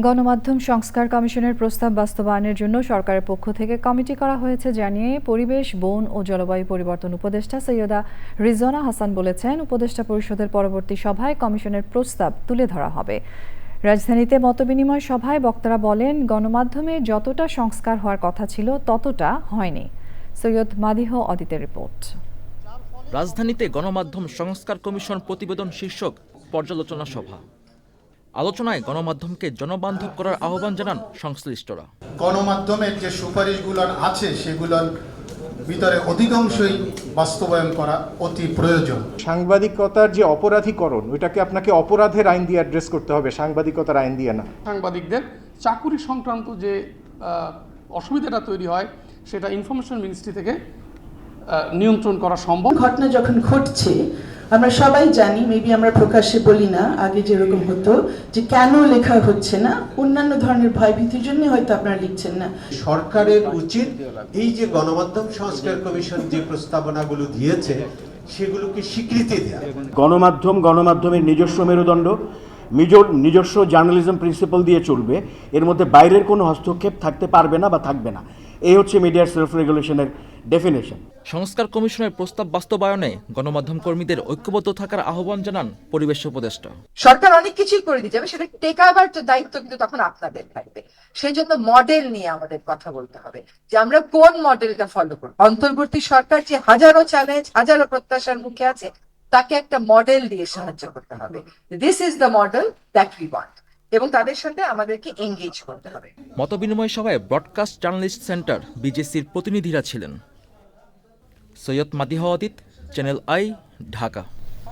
গণমাধ্যম সংস্কার কমিশনের প্রস্তাব বাস্তবায়নের জন্য সরকারের পক্ষ থেকে কমিটি করা হয়েছে জানিয়ে পরিবেশ, বন ও জলবায়ু পরিবর্তন উপদেষ্টা সৈয়দা রিজনা হাসান বলেছেন, উপদেষ্টা পরিষদের পরবর্তী সভায় কমিশনের প্রস্তাব তুলে ধরা হবে। রাজধানীতে মতবিনিময় সভায় বক্তারা বলেন, গণমাধ্যমে যতটা সংস্কার হওয়ার কথা ছিল ততটা হয়নি। সৈয়দ মাদিহ অদিতের রিপোর্ট। রাজধানীতে গণমাধ্যম সংস্কার কমিশন প্রতিবেদন শীর্ষক পর্যালোচনা সভা। আলোচনায় গণমাধ্যমকে জনবান্ধব করার আহ্বান জানান সংশ্লিষ্টরা। গণমাধ্যমের যে সুপারিশগুলো আছে সেগুলোর ভিতরে অধিকাংশই বাস্তবায়ন করা অতি প্রয়োজন। সাংবাদিকতার যে অপরাধীকরণ ওইটাকে আপনাকে অপরাধের আইন দিয়ে অ্যাড্রেস করতে হবে সাংবাদিকতার আইন দিয়ে না। সাংবাদিকদের চাকুরি সংক্রান্ত যে অসুবিধাটা তৈরি হয় সেটা ইনফরমেশন মিনিস্ট্রি থেকে নিয়ন্ত্রণ করা সম্ভব। ঘটনা যখন ঘটছে আমরা সবাই জানি মেবি আমরা প্রকাশ্যে বলি না আগে যেরকম হতো যে কেন লেখা হচ্ছে না অন্যান্য ধরনের ভয়ভীতির জন্য হয়তো আপনারা লিখছেন না। সরকারের উচিত এই যে গণমাধ্যম সংস্কার কমিশন যে প্রস্তাবনাগুলো দিয়েছে সেগুলোকে স্বীকৃতি দেওয়া গণমাধ্যম গণমাধ্যমের নিজস্ব মেরুদণ্ড নিজস্ব জার্নালিজম প্রিন্সিপাল দিয়ে চলবে এর মধ্যে বাইরের কোনো হস্তক্ষেপ থাকতে পারবে না বা থাকবে না। এই হচ্ছে মিডিয়ার সেলফ রেগুলেশনের ডেফিনেশন সংস্কার কমিশনের প্রস্তাব বাস্তবায়নে গণমাধ্যম কর্মীদের ঐক্যবদ্ধ থাকার আহ্বান জানান পরিবেশ উপদেষ্টা। সরকার অনেক কিছুই করে দিতে হবে সেটা টেকাবার তো দায়িত্ব কিন্তু তখন আপনাদের থাকবে। সেই জন্য মডেল নিয়ে আমাদের কথা বলতে হবে যে আমরা কোন মডেলটা ফলো করব? অন্তর্বর্তী সরকার যে হাজারো চ্যালেঞ্জ হাজারো প্রত্যাশার মুখে আছে তাকে একটা মডেল দিয়ে সাহায্য করতে হবে। This is the model that we want এবং তাদের সাথে আমাদেরকে এঙ্গেজ করতে হবে। মতবিনিময় সভায় ব্রডকাস্ট জার্নালিস্ট সেন্টার বিজেসির প্রতিনিধিরা ছিলেন। Syed Madiha Channel I Dhaka.